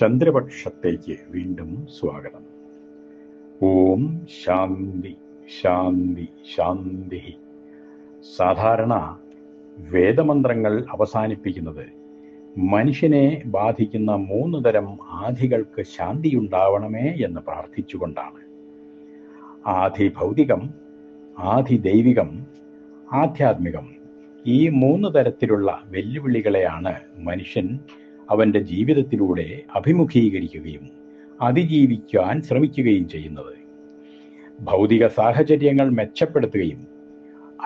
ചന്ദ്രപക്ഷത്തേക്ക് വീണ്ടും സ്വാഗതം. ഓം ശാന്തി ശാന്തി ശാന്തി. സാധാരണ വേദമന്ത്രങ്ങൾ അവസാനിപ്പിക്കുന്നത് മനുഷ്യനെ ബാധിക്കുന്ന മൂന്ന് തരം ആധികൾക്ക് ശാന്തിയുണ്ടാവണമേ എന്ന് പ്രാർത്ഥിച്ചുകൊണ്ടാണ്. ആധി ഭൗതികം ആധി ദൈവികം ആധ്യാത്മികം ഈ മൂന്ന് തരത്തിലുള്ള വെല്ലുവിളികളെയാണ് മനുഷ്യൻ അവന്റെ ജീവിതത്തിലൂടെ അഭിമുഖീകരിക്കുകയും അതിജീവിക്കാൻ ശ്രമിക്കുകയും ചെയ്യുന്നത്. ഭൗതിക സാഹചര്യങ്ങൾ മെച്ചപ്പെടുത്തുകയും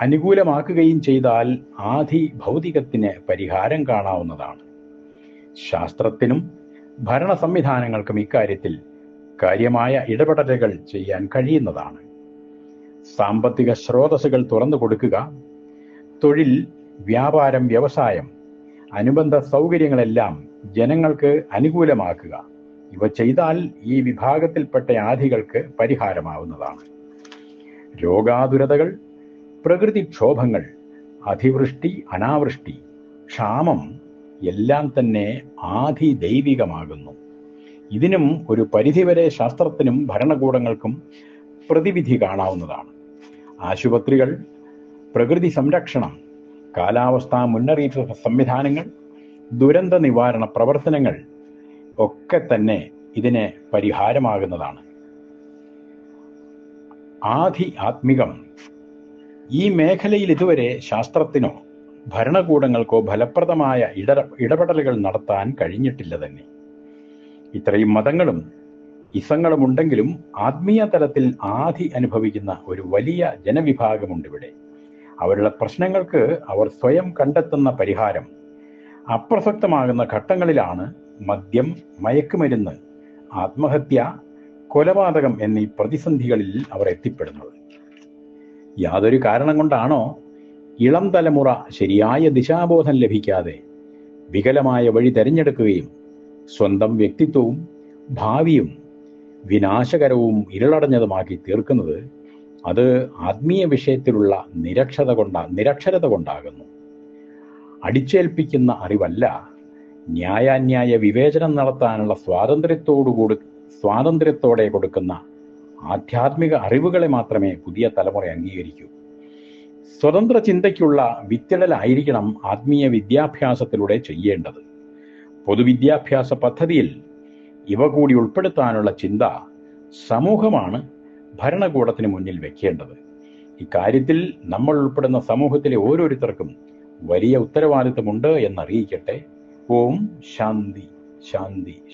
അനുകൂലമാക്കുകയും ചെയ്താൽ ആധി ഭൗതികത്തിന് പരിഹാരം കാണാവുന്നതാണ്. ശാസ്ത്രത്തിനും ഭരണ സംവിധാനങ്ങൾക്കും ഇക്കാര്യത്തിൽ കാര്യമായ ഇടപെടലുകൾ ചെയ്യാൻ കഴിയുന്നതാണ്. സാമ്പത്തിക സ്രോതസ്സുകൾ തുറന്നു കൊടുക്കുക തൊഴിൽ വ്യാപാരം വ്യവസായം അനുബന്ധ സൗകര്യങ്ങളെല്ലാം ജനങ്ങൾക്ക് അനുകൂലമാക്കുക. ഇവ ചെയ്താൽ ഈ വിഭാഗത്തിൽപ്പെട്ട ആധികൾക്ക് പരിഹാരമാവുന്നതാണ്. രോഗാതുരതകൾ പ്രകൃതിക്ഷോഭങ്ങൾ അതിവൃഷ്ടി അനാവൃഷ്ടി ക്ഷാമം എല്ലാം തന്നെ ആധി ദൈവികമാകുന്നു ഇതിനും ഒരു പരിധിവരെ ശാസ്ത്രത്തിനും ഭരണകൂടങ്ങൾക്കും പ്രതിവിധി കാണാവുന്നതാണ്. ആശുപത്രികൾ പ്രകൃതി സംരക്ഷണം കാലാവസ്ഥാ മുന്നറിയിപ്പ് സംവിധാനങ്ങൾ ദുരന്ത നിവാരണ പ്രവർത്തനങ്ങൾ ഒക്കെ തന്നെ ഇതിന് പരിഹാരമാകുന്നതാണ്. ആധി ആത്മികം ഈ മേഖലയിൽ ഇതുവരെ ശാസ്ത്രത്തിനോ ഭരണകൂടങ്ങൾക്കോ ഫലപ്രദമായ ഇട ഇടപെടലുകൾ നടത്താൻ കഴിഞ്ഞിട്ടില്ല തന്നെ. ഇത്രയും മതങ്ങളും ഇസങ്ങളും ഉണ്ടെങ്കിലും ആത്മീയ തലത്തിൽ ആധി അനുഭവിക്കുന്ന ഒരു വലിയ ജനവിഭാഗമുണ്ട് ഇവിടെ. അവരുടെ പ്രശ്നങ്ങൾക്ക് അവർ സ്വയം കണ്ടെത്തുന്ന പരിഹാരം. അപ്രസക്തമാകുന്ന ഘട്ടങ്ങളിലാണ് മദ്യം മയക്കുമരുന്ന് ആത്മഹത്യ കൊലപാതകം എന്നീ പ്രതിസന്ധികളിൽ അവർ എത്തിപ്പെടുന്നത്. യാതൊരു കാരണം കൊണ്ടാണോ ഇളം തലമുറ ശരിയായ ദിശാബോധം ലഭിക്കാതെ വികലമായ വഴി തെരഞ്ഞെടുക്കുകയും സ്വന്തം വ്യക്തിത്വവും ഭാവിയും വിനാശകരവും ഇരുളടഞ്ഞതുമാക്കി തീർക്കുന്നത് അത് ആത്മീയ വിഷയത്തിലുള്ള നിരക്ഷത കൊണ്ട നിരക്ഷരത കൊണ്ടാകുന്നു. അടിച്ചേൽപ്പിക്കുന്ന അറിവല്ല ന്യായാന്യായ വിവേചനം നടത്താനുള്ള സ്വാതന്ത്ര്യത്തോടുകൂടി സ്വാതന്ത്ര്യത്തോടെ കൊടുക്കുന്ന ആധ്യാത്മിക അറിവുകളെ മാത്രമേ പുതിയ തലമുറ അംഗീകരിക്കൂ. സ്വതന്ത്ര ചിന്തയ്ക്കുള്ള വിത്തിടലായിരിക്കണം ആത്മീയ വിദ്യാഭ്യാസത്തിലൂടെ ചെയ്യേണ്ടത്. പൊതുവിദ്യാഭ്യാസ പദ്ധതിയിൽ ഇവ കൂടി ഉൾപ്പെടുത്താനുള്ള ചിന്ത സമൂഹമാണ് ഭരണകൂടത്തിന് മുന്നിൽ വെക്കേണ്ടത്. ഇക്കാര്യത്തിൽ നമ്മൾ ഉൾപ്പെടുന്ന സമൂഹത്തിലെ ഓരോരുത്തർക്കും വലിയ ഉത്തരവാദിത്തമുണ്ട് എന്നറിയിക്കട്ടെ. ഓം ശാന്തി ശാന്തി